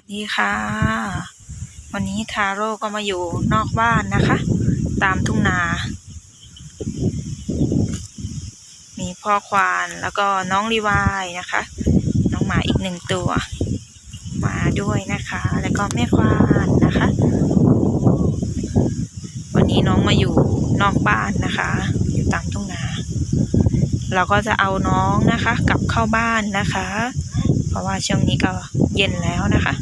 วัสดีค่ะ วันนี้ทาโร่ก็มาอยู่นอกบ้านนะคะ ตามทุ่งนา มีพ่อควานแล้วก็น้องรีวายนะคะ น้องหมาอีกหนึ่งตัว มาด้วยนะคะ แล้วก็แม่ควานนะคะ วันนี้น้องมาอยู่นอกบ้านนะคะ อยู่ตามทุ่งนา เราก็จะเอาน้องนะคะ กลับเข้าบ้านนะคะ เพราะว่าช่วงนี้ก็เย็นแล้วนะคะ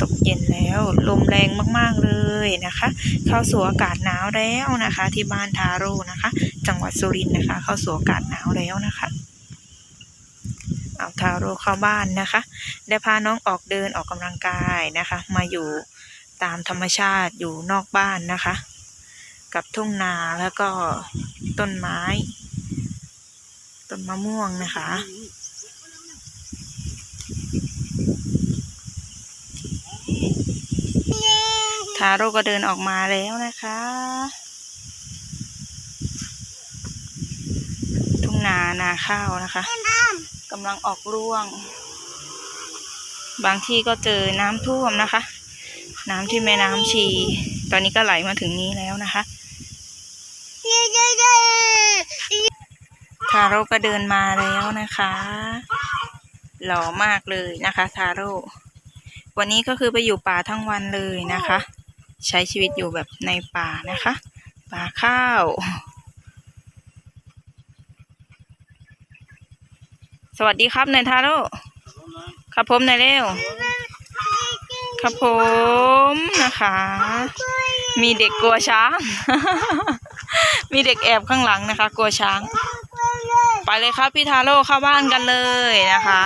ตกเย็นแล้วลมแรงมากๆเลยนะคะ เข้าสู่อากาศหนาวแล้วนะคะ ที่บ้านทาโร่นะคะ จังหวัดสุรินทร์นะคะ เข้าสู่อากาศหนาวแล้วนะคะเอาทาโร่เข้าบ้านนะคะ ได้พาน้องออกเดินออกกำลังกายนะคะ มาอยู่ตามธรรมชาติอยู่นอกบ้านนะคะ กับทุ่งนาแล้วก็ต้นไม้ ต้นมะม่วงนะคะ ทาโร่ก็เดินออกมาแล้วนะคะ ทุ่งนานาข้าวนะคะกำลังออกร่วง บางที่ก็เจอน้ำท่วมนะคะ น้ำที่แม่น้ำชี ตอนนี้ก็ไหลมาถึงนี้แล้วนะคะทาโร่ก็เดินมาแล้วนะคะ หล่อมากเลยนะคะ ทาโร่วันนี้ก็คือไปอยู่ป่าทั้งวันเลยนะคะ ใช้ชีวิตอยู่แบบในป่านะคะ ป่าข้าว สวัสดีครับนายทาโร่ครับผมนายเร็วครับผมนะคะ มีเด็กกลัวช้าง มีเด็กแอบข้างหลังนะคะ กลัวช้าง ไปเลยครับพี่ทาโร่เข้าบ้านกันเลยนะคะ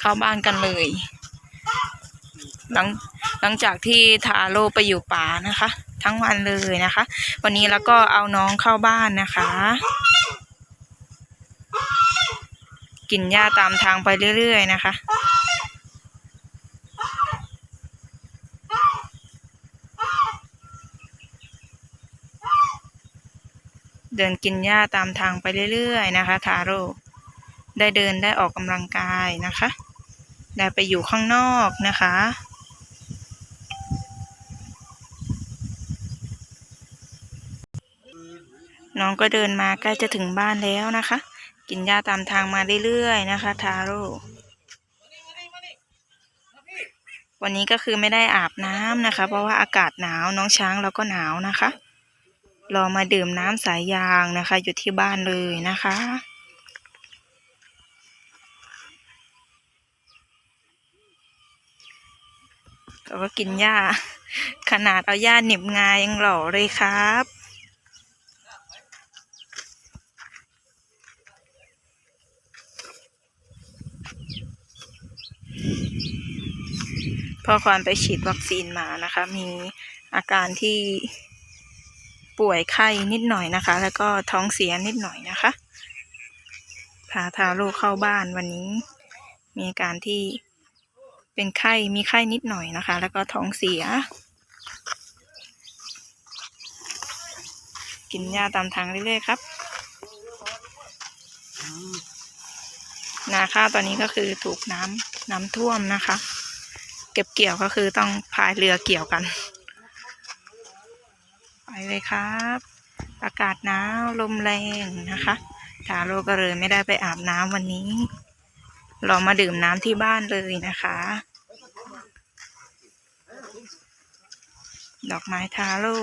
เข้าบ้านกันเลย หลัง หลังจากที่ทาโร่ไปอยู่ป่านะคะ ทั้งวันเลยนะคะ วันนี้แล้วก็เอาน้องเข้าบ้านนะคะ กินหญ้าตามทางไปเรื่อยๆนะคะเดินกินหญ้าตามทางไปเรื่อย ๆ นะคะ ทาโร่ได้เดินได้ออกกำลังกายนะคะ ได้ไปอยู่ข้างนอกนะคะ น้อง ก็เดินมาใกล้จะถึงบ้านแล้วนะคะ กินหญ้าตามทางมาเรื่อยๆนะคะ ทาโร่วันนี้ก็คือไม่ได้อาบน้ำนะคะ เพราะว่าอากาศหนาวน้องช้างเราก็หนาวนะคะรอมาดื่มน้ำสายยางนะคะ อยู่ที่บ้านเลยนะคะเขาก็กินหญ้า ขนาดเอาหญ้าหนิบงายังหล่อเลยครับ พอควานไปฉีดวัคซีนมานะคะ มีอาการที่ป่วยไข้นิดหน่อยนะคะ แล้วก็ท้องเสียนิดหน่อยนะคะพาทาโร่เข้าบ้านวันนี้ มีอาการที่เป็นไข้มีไข้นิดหน่อยนะคะ แล้วก็ท้องเสีย กินยาตามทางเรื่อยๆครับนาข้าวตอนนี้ก็คือถูกน้ำน้ำท่วมนะคะ เก็บเกี่ยวก็คือต้องพายเรือเกี่ยวกัน ไปเลยครับ อากาศหนาวลมแรงนะคะทาโร่ก็เลยไม่ได้ไปอาบน้ำวันนี้ เรามาดื่มน้ำที่บ้านเลยนะคะ ดอกไม้ทาโร่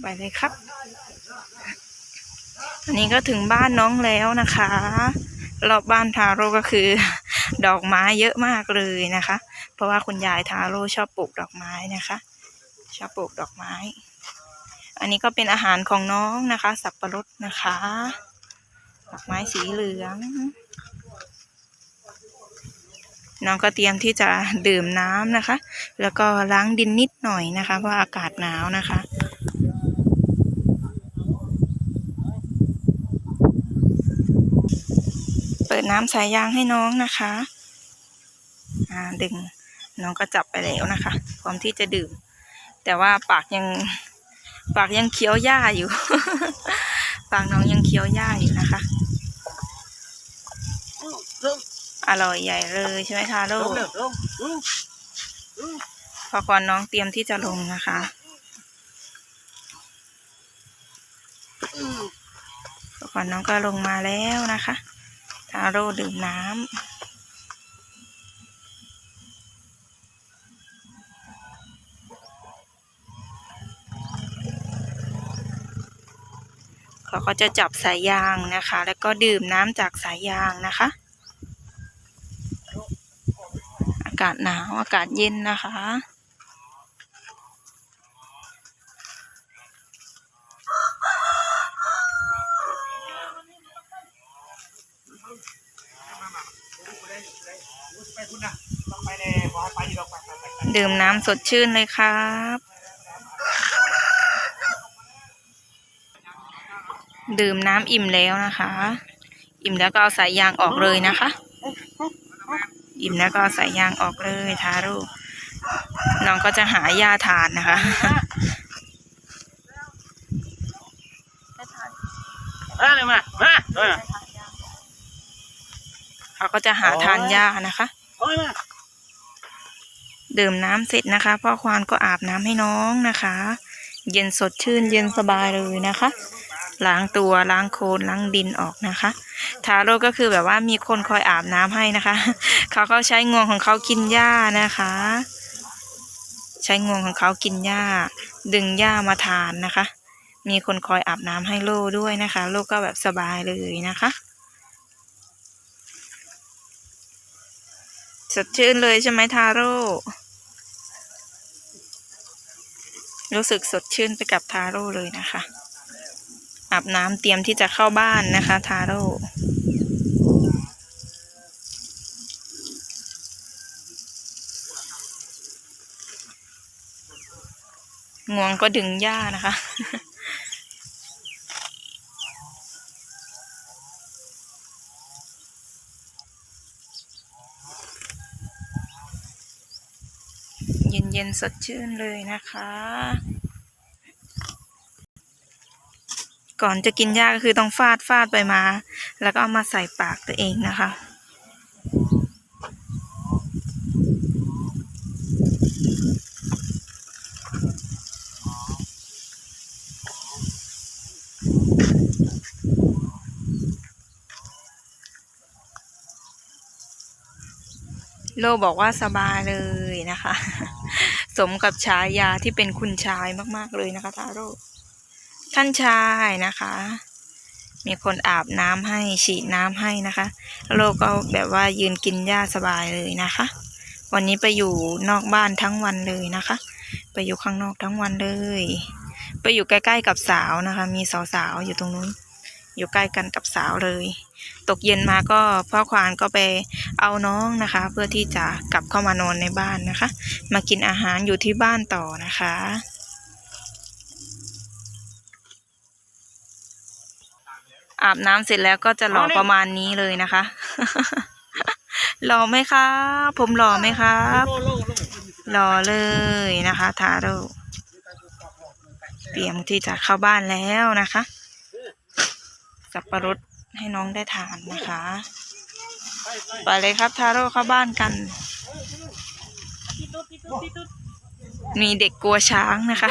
ไปเลยครับ อันนี้ก็ถึงบ้านน้องแล้วนะคะรอบบ้านทาโร่ก็คือ ดอกไม้เยอะมากเลยนะคะ เพราะว่าคุณยายทาโร่ชอบปลูกดอกไม้นะคะ ชอบปลูกดอกไม้ อันนี้ก็เป็นอาหารของน้องนะคะ สับปะรดนะคะ ดอกไม้สีเหลือง น้องก็เตรียมที่จะดื่มน้ำนะคะ แล้วก็ล้างดินนิดหน่อยนะคะ เพราะอากาศหนาวนะคะ เปิด น้ำสายยางให้น้องนะคะอ่าดึงน้องก็จับไปแล้วนะคะ พร้อมที่จะดื่ม แต่ว่าปากยังปากยังเคี้ยวหญ้าอยู่ ปากน้องยังเคี้ยวหญ้าอยู่นะคะ อร่อยใหญ่เลยใช่ไหมคะลูกพอก่อนน้องเตรียมที่จะลงนะคะพอก่อนน้องก็ลงมาแล้วนะคะ ทาโร่ดื่มน้ำเขาก็จะจับสายยางนะคะ แล้วก็ดื่มน้ำจากสายยางนะคะ อากาศหนาวอากาศเย็นนะคะ ดื่มน้ำสดชื่นเลยครับ ดื่มน้ำอิ่มแล้วนะคะ อิ่มแล้วก็เอาสายยางออกเลยนะคะ อิ่มแล้วก็เอาสายยางออกเลยทารุน้องก็จะหาหญ้าทานนะคะมาเลยมามาเออเขาก็จะหาทานหญ้านะคะโอ้ยมา ดื่มน้ำเสร็จนะคะพ่อควานก็อาบน้ำให้น้องนะคะ เย็นสดชื่นเย็นสบายเลยนะคะล้างตัวล้างโคลนล้างดินออกนะคะทาโร่ก็คือแบบว่ามีคนคอยอาบน้ำให้นะคะ เขาก็ใช้งวงของเขากินหญ้านะคะ ใช้งวงของเขากินหญ้า ดึงหญ้ามาทานนะคะ มีคนคอยอาบน้ำให้โลด้วยนะคะ โลก็แบบสบายเลยนะคะสดชื่นเลยใช่ไหมทาโร่ รู้สึกสดชื่นไปกับทาโร่เลยนะคะอาบน้ำเตรียมที่จะเข้าบ้านนะคะทาโร่งวงก็ดึงหญ้านะคะ เย็นๆสดชื่นเลยนะคะ ก่อนจะกินหญ้าก็คือต้องฟาดฟาดไปมา แล้วก็เอามาใส่ปากตัวเองนะคะโลบอกว่าสบายเลยนะคะ สมกับฉายาที่เป็นคุณชายมาก ๆ เลยนะคะทาโร่ท่านชายนะคะ มีคนอาบน้ำให้ฉีดน้ำให้นะคะโลกก็แบบว่ายืนกินหญ้าสบายเลยนะคะ วันนี้ไปอยู่นอกบ้านทั้งวันเลยนะคะ ไปอยู่ข้างนอกทั้งวันเลย ไปอยู่ใกล้ๆกับสาวนะคะ มีสาวๆอยู่ตรงนู้น อยู่ใกล้กันกับสาวเลย ตกเย็นมาก็พ่อควานก็ไปเอาน้องนะคะ เพื่อที่จะกลับเข้ามานอนในบ้านนะคะ มากินอาหารอยู่ที่บ้านต่อนะคะ อาบน้ำเสร็จแล้วก็จะหล่อประมาณนี้เลยนะคะ หล่อไหมครับ ผมหล่อไหมครับหล่อเลยนะคะทาโร่เตรียมที่จะเข้าบ้านแล้วนะคะ สับปะรด ให้น้องได้ทานนะคะ ไปเลยครับทาโร่เข้าบ้านกัน มีเด็กกลัวช้างนะคะ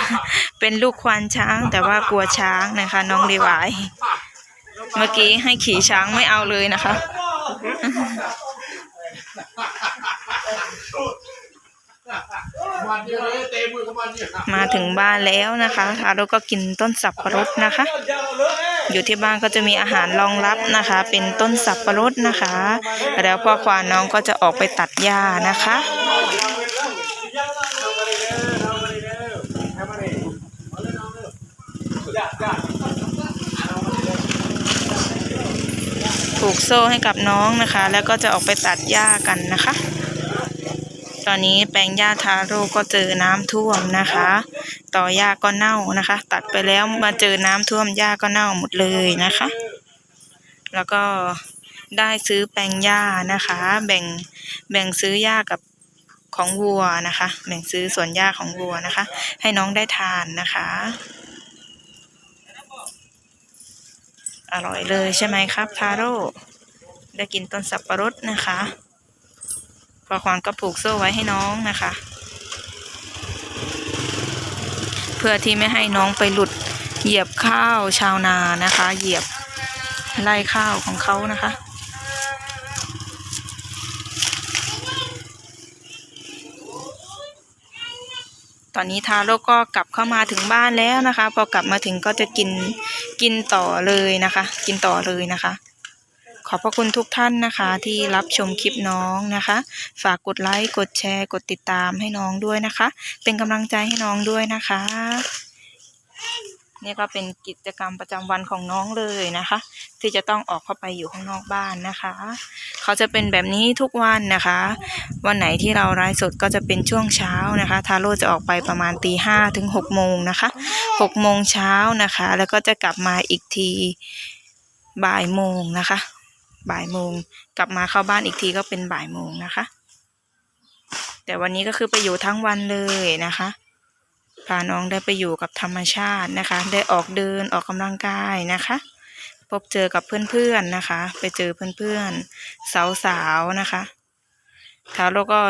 เป็นลูกควานช้างแต่ว่ากลัวช้างนะคะ น้องรีวายเมื่อกี้ให้ขี่ช้างไม่เอาเลยนะคะวันเดียวเลยเตะมือเข้ามาเนี่ยมาถึงบ้านแล้วนะคะทาโร่ก็กินต้นสับปะรดนะคะ อยู่ที่บ้านก็จะมีอาหารรองรับนะคะ เป็นต้นสับปะรดนะคะ แล้วพ่อควานน้องก็จะออกไปตัดหญ้านะคะผูกโซ่ให้กับน้องนะคะ แล้วก็จะออกไปตัดหญ้ากันนะคะ ตอนนี้แปลงหญ้าทาโร่ก็เจอน้ำท่วมนะคะ ต่อหญ้าก็เน่านะคะ ตัดไปแล้วมาเจอน้ำท่วมหญ้าก็เน่าหมดเลยนะคะ แล้วก็ได้ซื้อแปลงหญ้านะคะ แบ่งแบ่งซื้อหญ้ากับของวัวนะคะ แบ่งซื้อส่วนหญ้าของวัวนะคะ ให้น้องได้ทานนะคะ อร่อยเลยใช่ไหมครับทาโร่ได้กินต้นสับปะรดนะคะ พอควานก็ผูกโซ่ไว้ให้น้องนะคะ เพื่อที่ไม่ให้น้องไปหลุดเหยียบข้าวชาวนานะคะ เหยียบไล่ข้าวของเขานะคะตอนนี้ทาโร่ก็กลับเข้ามาถึงบ้านแล้วนะคะ พอกลับมาถึงก็จะกินกินต่อเลยนะคะ กินต่อเลยนะคะ อบพระคุณทุกท่านนะคะที่รับชมคลิปน้องนะคะ ฝากกดไลค์กดแชร์ กดติดตามให้น้องด้วยนะคะ เป็นกำลังใจให้น้องด้วยนะคะ นี่ก็เป็นกิจกรรมประจำวันของน้องเลยนะคะ ที่จะต้องออกเข้าไปอยู่ข้างนอกบ้านนะคะ เขาจะเป็นแบบนี้ทุกวันนะคะ วันไหนที่เราไลฟ์สดก็จะเป็นช่วงเช้านะคะ ทาโร่จะออกไปประมาณตีห้าถึงหกโมงนะคะหกโมงเช้านะคะ แล้วก็จะกลับมาอีกทีบ่ายโมงนะคะ บ่ายโมง กลับมาเข้าบ้านอีกทีก็เป็นบ่ายโมงนะคะ แต่วันนี้ก็คือไปอยู่ทั้งวันเลยนะคะพาน้องได้ไปอยู่กับธรรมชาตินะคะ ได้ออกเดินออกกำลังกายนะคะ พบเจอกับเพื่อนๆนะคะ ไปเจอเพื่อนๆสาวๆนะคะทาโร่ก็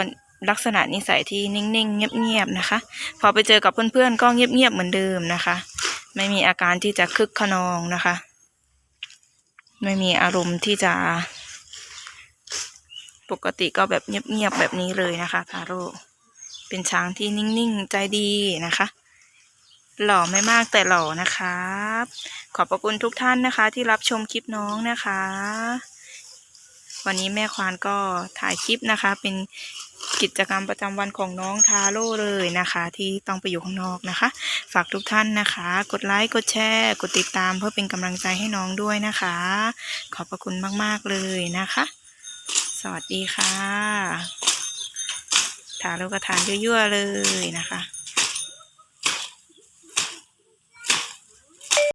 ลักษณะนิสัยที่นิ่งๆ เงียบๆนะคะ พอไปเจอกับเพื่อนๆก็เงียบๆเหมือนเดิมนะคะ ไม่มีอาการที่จะคึกขนองนะคะ ไม่มีอารมณ์ที่จะ ปกติก็แบบเงียบๆแบบนี้เลยนะคะทาโร่เป็นช้างที่นิ่งๆ ใจดีนะคะ หล่อไม่มากแต่หล่อนะครับขอบพระคุณทุกท่านนะคะ ที่รับชมคลิปน้องนะคะ วันนี้แม่ควานก็ถ่ายคลิปนะคะ เป็น กิจกรรมประจำวันของน้องทาโร่เลยนะคะ ที่ต้องไปอยู่ข้างนอกนะคะ ฝากทุกท่านนะคะ กดไลค์กดแชร์ กดติดตามเพื่อเป็นกำลังใจให้น้องด้วยนะคะ ขอบพระคุณมากๆเลยนะคะ สวัสดีค่ะทาโร่ก็ทานยั่วๆเลยนะคะ